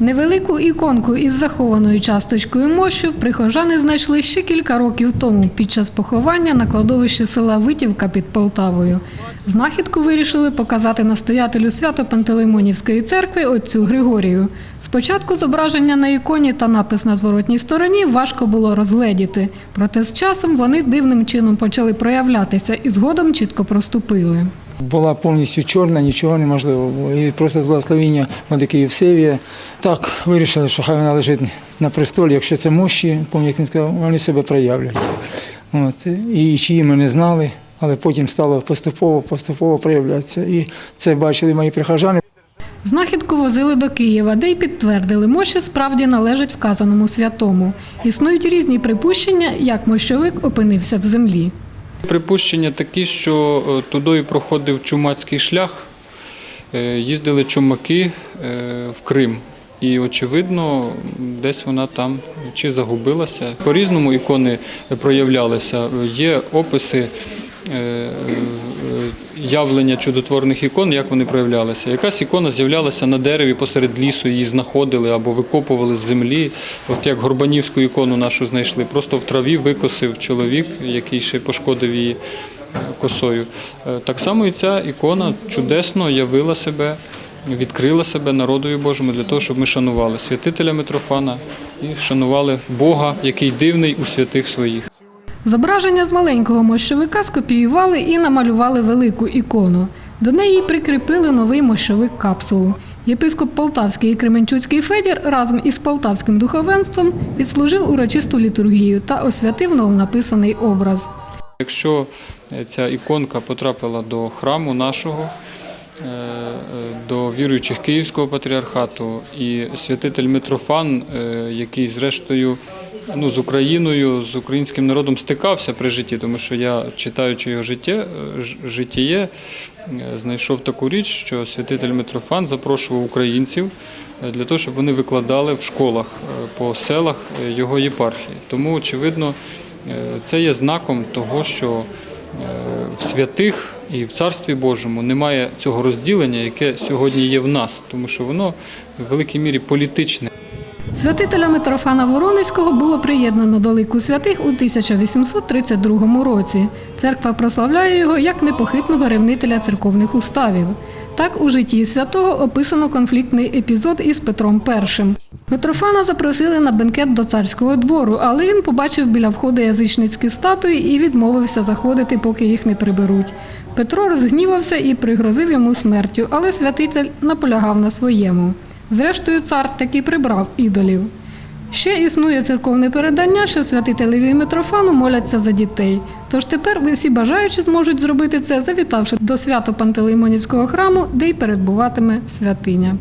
Невелику іконку із захованою часточкою мощів прихожани знайшли ще кілька років тому під час поховання на кладовищі села Витівка під Полтавою. Знахідку вирішили показати настоятелю Свято-Пантелеймонівської церкви отцю Григорію. Спочатку зображення на іконі та напис на зворотній стороні важко було розгледіти, проте з часом вони дивним чином почали проявлятися і згодом чітко проступили. Була повністю чорна, нічого неможливо було. І просто з благословіння Владики Євсевія так вирішили, що хай вона лежить на престолі. Якщо це мощі, пам'ятаю, як він сказав, вони себе проявлять. От. І чиї ми не знали, але потім стало поступово, поступово проявлятися. І це бачили мої прихожани. Знахідку возили до Києва, де й підтвердили, мощі справді належать вказаному святому. Існують різні припущення, як мощовик опинився в землі. Припущення такі, що туди проходив чумацький шлях, е, їздили чумаки е, в Крим. І, очевидно, десь вона там чи загубилася. По-різному ікони проявлялися. Є описи е, е, явлення чудотворних ікон, як вони проявлялися. Якась ікона з'являлася на дереві посеред лісу, її знаходили або викопували з землі. От як Горбанівську ікону нашу знайшли, просто в траві викосив чоловік, який ще пошкодив її е, косою. Е, Так само і ця ікона чудесно явила себе, відкрила себе народові Божому для того, щоб ми шанували святителя Митрофана і шанували Бога, який дивний у святих своїх. Зображення з маленького мощовика скопіювали і намалювали велику ікону. До неї прикріпили новий мощовик капсулу. Єпископ Полтавський і Кременчуцький Федір разом із полтавським духовенством відслужив урочисту літургію та освятив новонаписаний образ. Якщо ця іконка потрапила до храму нашого, е, е, до віруючих Київського патріархату, і святитель Митрофан, е, який зрештою ну, з Україною, з українським народом стикався при житті, тому що я, читаючи його життя, е, ж- житіє, е, знайшов таку річ, що святитель Митрофан запрошував українців е, для того, щоб вони викладали в школах е, по селах е, його єпархії. Тому, очевидно, е, це є знаком того, що е, в святих і в Царстві Божому немає цього розділення, яке сьогодні є в нас, тому що воно в великій мірі політичне. Святителя Митрофана Воронезького було приєднано до лику святих у 1832 році. Церква прославляє його як непохитного ревнителя церковних уставів. Так у житті святого описано конфліктний епізод із Петром І. Митрофана запросили на бенкет до царського двору, але він побачив біля входу язичницькі статуї і відмовився заходити, поки їх не приберуть. Петро розгнівався і пригрозив йому смертю, але святитель наполягав на своєму. Зрештою, цар таки прибрав ідолів. Ще існує церковне передання, що святителеві Митрофану моляться за дітей. Тож тепер всі бажаючі зможуть зробити це, завітавши до свято Пантелеймонівського храму, де й передбуватиме святиня.